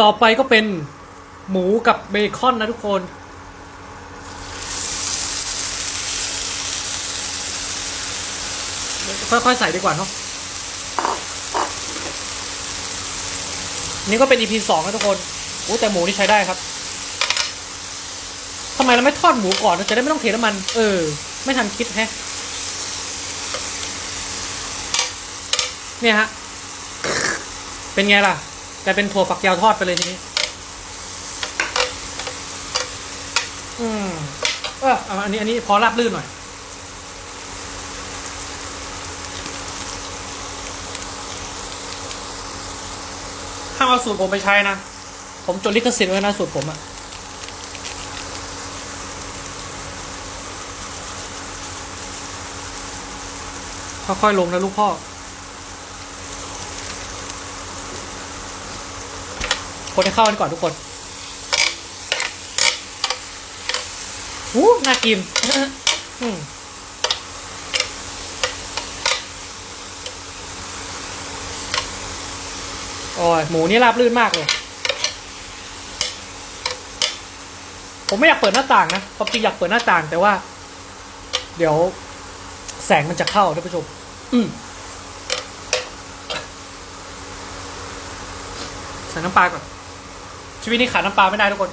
ต่อไปก็เป็นหมูกับเบคอนนะทุกคน ค่อยๆใส่ดีกว่าเนาะนี่ก็เป็น EP สองนะทุกคนโอ้แต่หมูนี่ใช้ได้ครับทำไมเราไม่ทอดหมูก่อนเราจะได้ไม่ต้องเทน้ำมัน เออ ไม่ทันคิดแฮะ เนี่ยฮะ เป็นไงล่ะ กลายเป็นถั่วฝักยาวทอดไปเลยทีนี้ อืมเออเอาอันนี้อันนี้พอราบลื่นหน่อย ห้ามเอาสูตรผมไปใช้นะ ผมจดลิขสิทธิ์ไว้นะสูตรผมอะค่อยๆลงนะลูกพ่อ คนให้เข้ากันก่อนทุกคนหูน่ากินอืมโอ้ยหมูนี่ราบลื่นมากเลย ผมไม่อยากเปิดหน้าต่างนะความจริงอยากเปิดหน้าต่างแต่ว่า เดี๋ยว แสงมันจะเข้าท่านผู้ชม อืมใส่น้ำปลาก่อน ชีวิตนี้ขาดน้ำปลาไม่ได้ทุกคน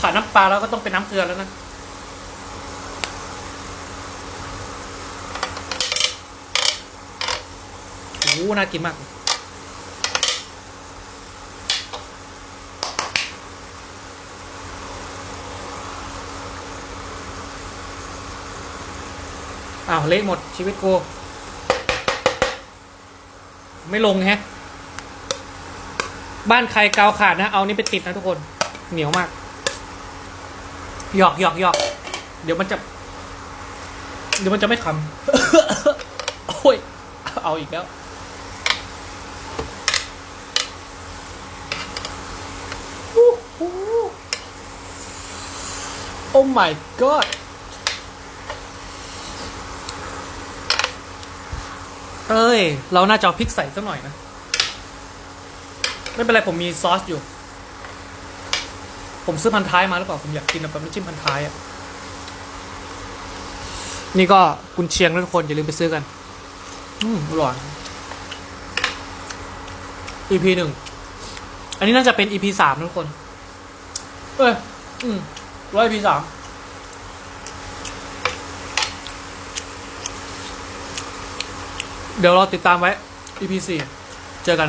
ขาดน้ำปลาแล้วก็ต้องเป็นน้ำเกลือแล้วนะ โอ้โหน่ากินมาก อ้าว เละหมดชีวิตกู ไม่ลงแฮะ บ้านใครกาวขาดนะ เอานี่ไปติดนะทุกคน เหนียวมาก หยอกหยอกหยอก เดี๋ยวมันจะ เดี๋ยวมันจะไม่คำโอ้ย เอาอีกแล้ว โอ้ my god เอ้ย เราน่าจะเอาพริกใส่สักหน่อยนะ ไม่เป็นไรผมมีซอสอยู่ ผมซื้อพันท้ายมาหรือเปล่า ผมอยากกินแบบน้ำจิ้มพันท้ายอะ นี่ก็กุนเชียงทุกคนอย่าลืมไปซื้อกัน อืมอร่อย EP หนึ่ง อันนี้น่าจะเป็น EP สามทุกคน เอ้ย อืมร้อย EP สามเดี๋ยวเราติดตามไว้ EP สี่เจอกัน